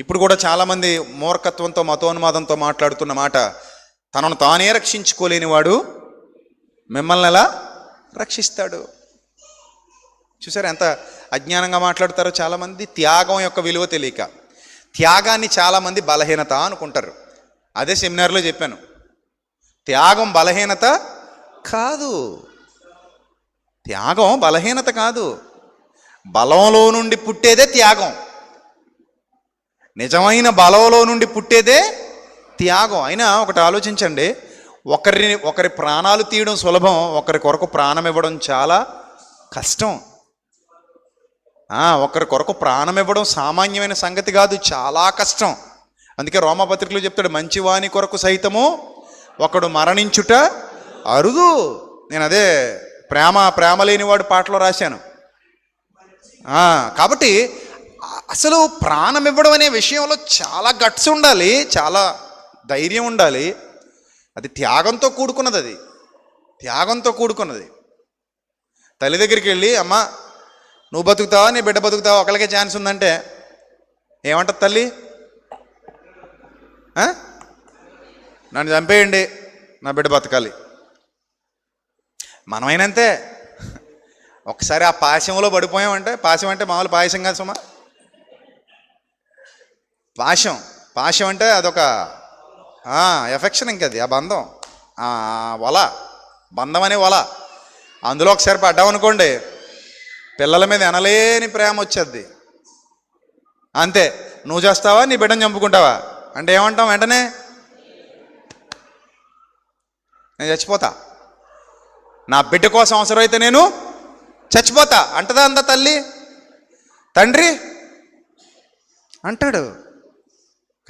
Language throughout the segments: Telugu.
ఇప్పుడు కూడా చాలామంది మూర్ఖత్వంతో మతోన్మాదంతో మాట్లాడుతున్న మాట తనను తానే రక్షించుకోలేని వాడు మిమ్మల్ని ఎలా రక్షిస్తాడు? చూసారు ఎంత అజ్ఞానంగా మాట్లాడతారో చాలామంది? త్యాగం యొక్క విలువ తెలియక. త్యాగాన్ని చాలామంది బలహీనత అనుకుంటారు. అదే సెమినార్లో చెప్పాను. త్యాగం బలహీనత కాదు. త్యాగం బలహీనత కాదు. బలంలో నుండి పుట్టేదే త్యాగం. నిజమైన బలంలో నుండి పుట్టేదే త్యాగం. అయినా ఒకటి ఆలోచించండి. ఒకరిని ఒకరి ప్రాణాలు తీయడం సులభం ఒకరి కొరకు ప్రాణం ఇవ్వడం చాలా కష్టం. ఒకరి కొరకు ప్రాణం ఇవ్వడం సామాన్యమైన సంగతి కాదు చాలా కష్టం. అందుకే రోమపత్రికలు చెప్తాడు మంచివాని కొరకు సైతము ఒకడు మరణించుట అరుదు. నేను అదే ప్రేమ ప్రేమ లేనివాడు పాటలో రాశాను. కాబట్టి అసలు ప్రాణం ఇవ్వడం అనే విషయంలో చాలా గట్స్ ఉండాలి చాలా ధైర్యం ఉండాలి. అది త్యాగంతో కూడుకున్నది అది. త్యాగంతో కూడుకున్నది. తల్లి దగ్గరికి వెళ్ళి అమ్మ నువ్వు బతుకుతావా? నీ బిడ్డ బతుకుతావా? ఒకళ్ళకే ఛాన్స్ ఉందంటే ఏమంటది తల్లి? నన్ను చంపేయండి నా బిడ్డ బతకాలి. మనమైనంతే. ఒకసారి ఆ పాశంలో పడిపోయామంటే పాశం అంటే మామూలు పాయసం కాదు సుమా. పాశం. పాశం అంటే అదొక ఎఫెక్షన్ ఇంకది ఆ బంధం. వల బంధం అనే వల. అందులో ఒకసారి పడ్డామనుకోండి పిల్లల మీద ఎనలేని ప్రేమ వచ్చేది అంతే. నువ్వు చేస్తావా నీ బిడ్డను చంపుకుంటావా? అంటే ఏమంటాం వెంటనే? నేను చచ్చిపోతా. నా బిడ్డ కోసం అవసరమైతే నేను చచ్చిపోతా. అంటదా అందా తల్లి? తండ్రి? అంటాడు.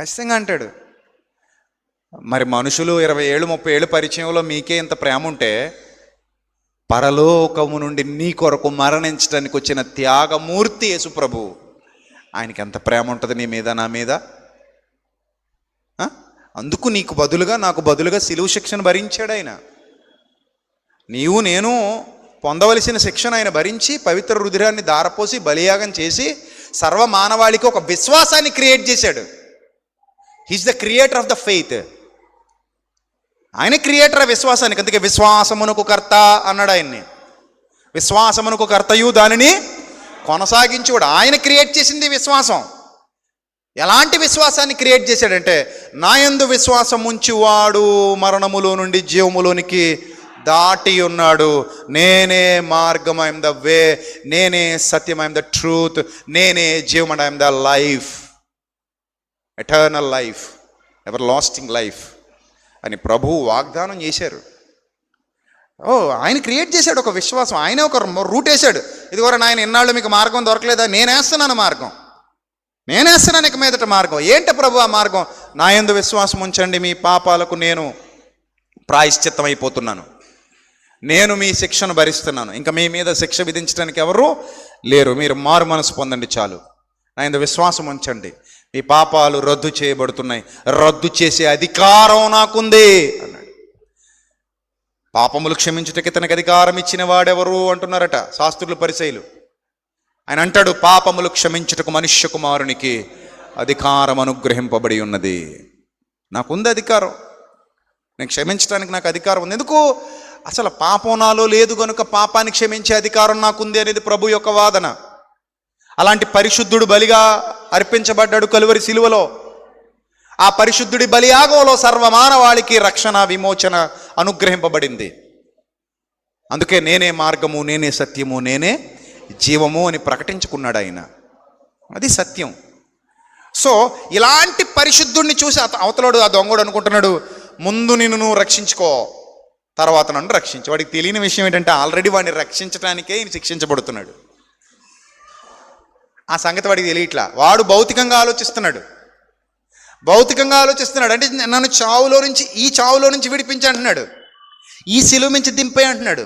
ఖచ్చితంగా అంటాడు. మరి మనుషులు ఇరవై ఏళ్ళు ముప్పై ఏళ్ళు పరిచయంలో మీకే ఇంత ప్రేమ ఉంటే పరలోకము నుండి నీ కొరకు మరణించడానికి వచ్చిన త్యాగమూర్తి యేసుప్రభు ఆయనకి ఎంత ప్రేమ ఉంటుంది నీ మీద నా మీద? అందుకు నీకు బదులుగా నాకు బదులుగా సిలువు శిక్షను భరించాడు ఆయన. నీవు నేను పొందవలసిన శిక్షను ఆయన భరించి పవిత్ర రుధిరాన్ని దారపోసి బలియాగం చేసి సర్వ మానవాళికి ఒక విశ్వాసాన్ని క్రియేట్ చేశాడు. He's the creator of the faith ఆయన క్రియేటర్ ఆ విశ్వాసానికి. అందుకే విశ్వాసమునకు కర్త అన్నాడు ఆయన్ని. విశ్వాసమునకు కర్తయు దానిని కొనసాగించుడు ఆయన క్రియేట్ చేసింది విశ్వాసం. ఎలాంటి విశ్వాసాన్ని క్రియేట్ చేశాడంటే నాయందు విశ్వాసం ఉంచువాడు మరణములో నుండి జీవములోనికి దాటి ఉన్నాడు. నేనే మార్గం ఐఎమ్ ద వే నేనే సత్యం ఐఎమ్ ద ట్రూత్ నేనే జీవం and I'm the life eternal life everlasting life అని ప్రభువు వాగ్దానం చేశారు. ఓ ఆయన క్రియేట్ చేశాడు ఒక విశ్వాసం. ఆయన ఒక రూట్ వేశాడు. ఇదిగోరా నాయన ఇన్నాళ్ళు మీకు మార్గం దొరకలేదా? నేనేస్తున్నాను మార్గం. నేనేస్తున్నాను ఇక మీదట మార్గం. ఏంటి ప్రభు ఆ మార్గం? నా ఎందు విశ్వాసం ఉంచండి మీ పాపాలకు నేను ప్రాయశ్చిత్తం అయిపోతున్నాను నేను మీ శిక్షను భరిస్తున్నాను. ఇంకా మీ మీద శిక్ష విధించడానికి ఎవరు లేరు. మీరు మారు మనసు పొందండి చాలు. నా యందు విశ్వాసం ఉంచండి. మీ పాపాలు రద్దు చేయబడుతున్నాయి. రద్దు చేసే అధికారం నాకుంది. అన్నాడు పాపములు క్షమించుటకి ఇతనికి అధికారం ఇచ్చిన వాడెవరు అంటున్నారట శాస్త్రులు పరిచయులు ఆయన అంటాడు పాపములు క్షమించుటకు మనుష్య కుమారునికి అధికారం అనుగ్రహింపబడి ఉన్నది. నాకుంది అధికారం. నేను క్షమించడానికి నాకు అధికారం ఉంది. ఎందుకు? అసలు పాపం నాలో లేదు కనుక పాపాన్ని క్షమించే అధికారం నాకుంది అనేది ప్రభు యొక్క వాదన. అలాంటి పరిశుద్ధుడు బలిగా అర్పించబడ్డాడు కలువరి శిలువలో ఆ పరిశుద్ధుడి బలియాగంలో సర్వమానవాళికి రక్షణ విమోచన అనుగ్రహింపబడింది. అందుకే నేనే మార్గము నేనే సత్యము నేనే జీవము అని ప్రకటించుకున్నాడు ఆయన. అది సత్యం. సో ఇలాంటి పరిశుద్ధుడిని చూసి అత ఆ దొంగడు అనుకుంటున్నాడు ముందు నిన్ను నువ్వు రక్షించుకో తర్వాత నన్ను రక్షించు. వాడికి తెలియని విషయం ఏంటంటే ఆల్రెడీ వాడిని రక్షించడానికే ఈయన శిక్షించబడుతున్నాడు. ఆ సంగతి వాడికి తెలియట్లా. వాడు భౌతికంగా ఆలోచిస్తున్నాడు. భౌతికంగా ఆలోచిస్తున్నాడు. అంటే నన్ను చావులో నుంచి ఈ చావులో నుంచి విడిపించి అంటున్నాడు. ఈ సిలువ నుంచి దింపే అంటున్నాడు.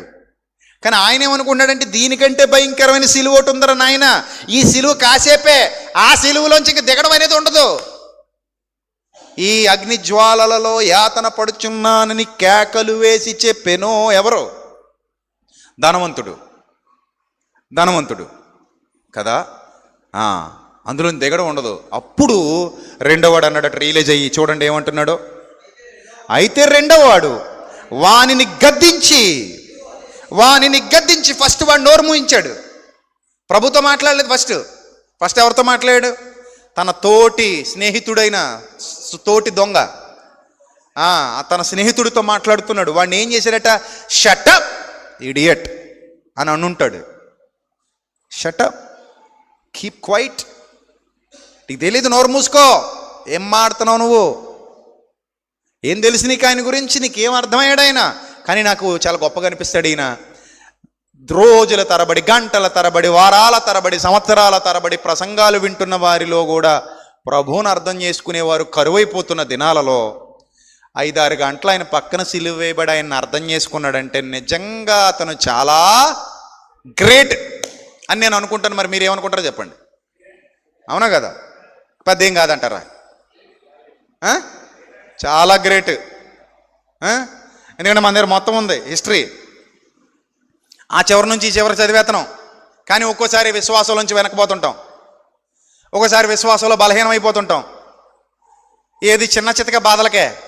కానీ ఆయన ఏమనుకున్నాడంటే దీనికంటే భయంకరమైన సిలువ ఒకటి ఉందరా నాయన. ఈ సిలువ కాసేపే. ఆ సిలువలోంచి ఇంక దిగడం అనేది ఉండదు. ఈ అగ్ని జ్వాలలలో యాతన పడుచున్నానని కేకలు వేసి చెప్పెనో ఎవరు? ధనవంతుడు. ధనవంతుడు. కదా? అందులో దిగడం ఉండదు. అప్పుడు రెండోవాడు అన్నాడట రియలైజ్ అయ్యి చూడండి ఏమంటున్నాడు. అయితే రెండోవాడు వానిని గద్దించి వానిని గద్దించి ఫస్ట్ వాడు నోరు మూయించాడు. ప్రభుతో మాట్లాడలేదు ఫస్ట్ ఫస్ట్ ఎవరితో మాట్లాడాడు? తన తోటి స్నేహితుడైన తోటి దొంగ. తన స్నేహితుడితో మాట్లాడుతున్నాడు. వాడిని ఏం చేశాడట? షటప్ ఇడియట్ అని అనుంటాడు. షటప్ కీప్ క్వైట్ నీకు తెలియదు నోరు మూసుకో. ఏం మాడుతున్నావు నువ్వు? ఏం తెలుసు నీకు ఆయన గురించి? నీకేం అర్థమయ్యాడు ఆయన? కానీ నాకు చాలా గొప్పగా అనిపిస్తాడు ఈయన. రోజుల తరబడి గంటల తరబడి వారాల తరబడి సంవత్సరాల తరబడి ప్రసంగాలు వింటున్న వారిలో కూడా ప్రభువును అర్థం చేసుకునేవారు కరువైపోతున్న దినాలలో ఐదారు గంటలు ఆయన పక్కన సిలువ వేయబడి ఆయన అర్థం చేసుకున్నాడంటే నిజంగా అతను చాలా గ్రేట్. అని నేను అనుకుంటాను మరి మీరు ఏమనుకుంటారో చెప్పండి. అవునా కదా? పెద్ద ఏం కాదంటారా చాలా గ్రేట్. ఎందుకంటే మన దగ్గర మొత్తం ఉంది హిస్టరీ. ఆ చివరి నుంచి ఈ చివరి చదివేతనం కానీ ఒక్కోసారి విశ్వాసం నుంచి వెనకపోతుంటాం. ఒక్కోసారి విశ్వాసంలో బలహీనం అయిపోతుంటాం ఏది చిన్న చితక బాధలకే